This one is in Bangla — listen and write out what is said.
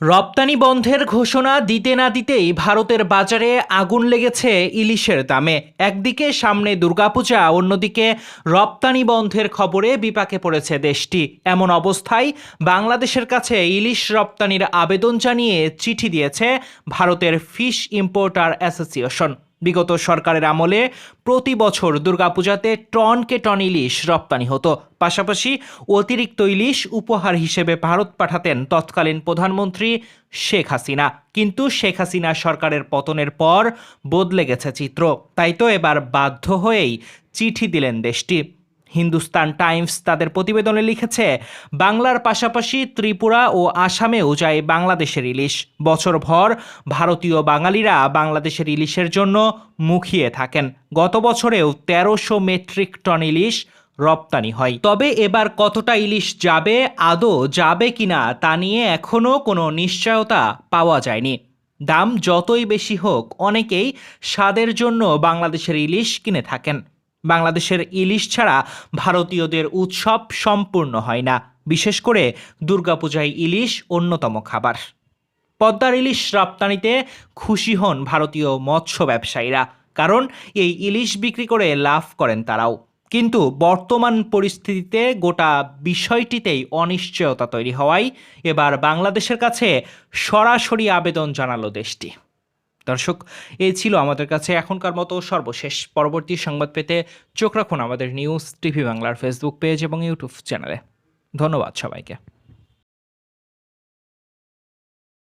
রপ্তানি বন্ধের ঘোষণা দিতে না দিতেই ভারতের বাজারে আগুন লেগেছে ইলিশের দামে। একদিকে সামনে দুর্গাপূজা, অন্যদিকে রপ্তানি বন্ধের খবরে বিপাকে পড়েছে দেশটি। এমন অবস্থায় বাংলাদেশের কাছে ইলিশ রপ্তানির আবেদন জানিয়ে চিঠি দিয়েছে ভারতের ফিশ ইম্পোর্টার অ্যাসোসিয়েশন। বিগত সরকারের আমলে প্রতি বছর দুর্গাপূজাতে টনকে টন ইলিশ রপ্তানি হতো। পাশাপাশি অতিরিক্ত ইলিশ উপহার হিসেবে ভারত পাঠাতেন তৎকালীন প্রধানমন্ত্রী শেখ হাসিনা। কিন্তু শেখ হাসিনা সরকারের পতনের পর বদলে গেছে চিত্র। তাই তো এবার বাধ্য হয়েই চিঠি দিলেন দেশটি। হিন্দুস্তান টাইমস তাদের প্রতিবেদনে লিখেছে, বাংলার পাশাপাশি ত্রিপুরা ও আসামেও যায় বাংলাদেশের ইলিশ। বছরভর ভারতীয় বাঙালিরা বাংলাদেশের ইলিশের জন্য মুখিয়ে থাকেন। গত বছরেও তেরোশো মেট্রিক টন ইলিশ রপ্তানি হয়। তবে এবার কতটা ইলিশ যাবে, আদৌ যাবে কিনা তা নিয়ে এখনও কোনো নিশ্চয়তা পাওয়া যায়নি। দাম যতই বেশি হোক, অনেকেই স্বাদের জন্য বাংলাদেশের ইলিশ কিনে থাকেন। বাংলাদেশের ইলিশ ছাড়া ভারতীয়দের উৎসব সম্পূর্ণ হয় না, বিশেষ করে দুর্গাপূজায় ইলিশ অন্যতম খাবার। পদ্মার ইলিশ রপ্তানিতে খুশি হন ভারতীয় মৎস্য ব্যবসায়ীরা, কারণ এই ইলিশ বিক্রি করে লাভ করেন তারাও। কিন্তু বর্তমান পরিস্থিতিতে গোটা বিষয়টিতেই অনিশ্চয়তা তৈরি হওয়ায় এবার বাংলাদেশের কাছে সরাসরি আবেদন জানালো দেশটি। দর্শক এই ছিল আমাদের কাছে এখনকার মতো সর্বশেষ পরবর্তী সংবাদ পেতে চোখ রাখুন আমাদের নিউজ টিভি বাংলার ফেসবুক পেজ এবং ইউটিউব চ্যানেলে। ধন্যবাদ সবাইকে।